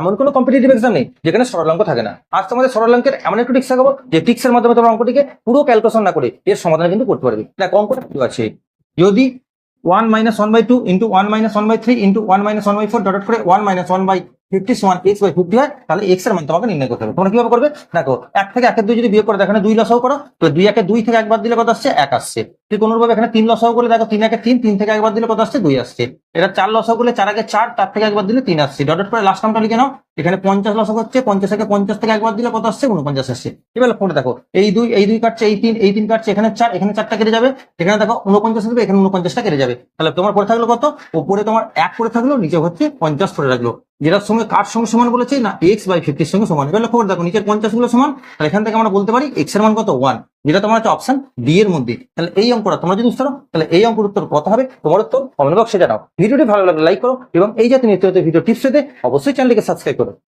এমন কোনো competitive exam নেই, যেখানে সরল অঙ্ক থাকে না। আজ তোমাদের সরল অঙ্কের এমন একটু টিক্স দেখাবো, যে টিক্সের মাধ্যমে তোমার অঙ্কটিকে পুরো ক্যালকুলেশন না করে এর সমাধান কিন্তু করতে পারবে। দেখ, অঙ্কটা কি আছে। যদি one minus one by two into one minus one by three into one minus one by four dot করে one minus one by fifty সমান এক্স বাই ফিফটি হয়, তাহলে এক্সের মান তোমাকে নির্ণয় করতে হবে। তোমরা কীভাবে করবে? দেখো, এক থেকে একের দুই যদি বিয়োগ করে দেখো দুই লসাও করো, তো দুই একে দুই থেকে একবার দিলে কত আসছে? এক আসছে। ঠিক অনুরূপে এখানে তিন লসাও করে দেখো তিন একে তিন তিন থেকে একবার দিলে কত আসছে? দুই আসছে। এটা চার লসাও করলে চার আগে চার, তার থেকে একবার দিলে তিন আসছে। ডট করে লাস্ট নামটা লিখে নাও। এখানে পঞ্চাশ লসক হচ্ছে পঞ্চাশ থেকে পঞ্চাশ থেকে একবার দিলে কত আসছে? উনপঞ্চাশ আসছে। এবার ফোনটা দেখো, এই দুই এই দুই কাটছে, এই তিন এই তিন কাটছে, এখানে চার, এখানে চারটা কেটে যাবে। এখানে দেখো উনপঞ্চাশ আসবে, এখানে উনপঞ্চাশটা কেটে যাবে। তাহলে তোমার পরে থাকল কত? উপরে তোমার এক করে থাকল, নিচে হচ্ছে পঞ্চাশ করে রাখল যেটার সঙ্গে কার সঙ্গে সমান বলেছি না এক্স বাই ফিফটির সঙ্গে সমান? এবার লক্ষ্য করে দেখো, নিচের পঞ্চাশগুলো সমান, তাহলে এখান থেকে আমরা বলতে পারি এক্সের মান কত? ওয়ান যেটা তোমার হচ্ছে অপশন ডি এর মধ্যে। তাহলে এই অঙ্কটা তোমরা যদি উত্তর তাহলে এই অঙ্কের উত্তর কত হবে? তোমার উত্তর কমেন্ট বক্সে জানাও। ভিডিওটি ভালো লাগলে লাইক করো এবং এই জাতীয় নিত্য ভিডিও টিপস পেতে অবশ্যই চ্যানেলটিকে সাবস্ক্রাইব করো।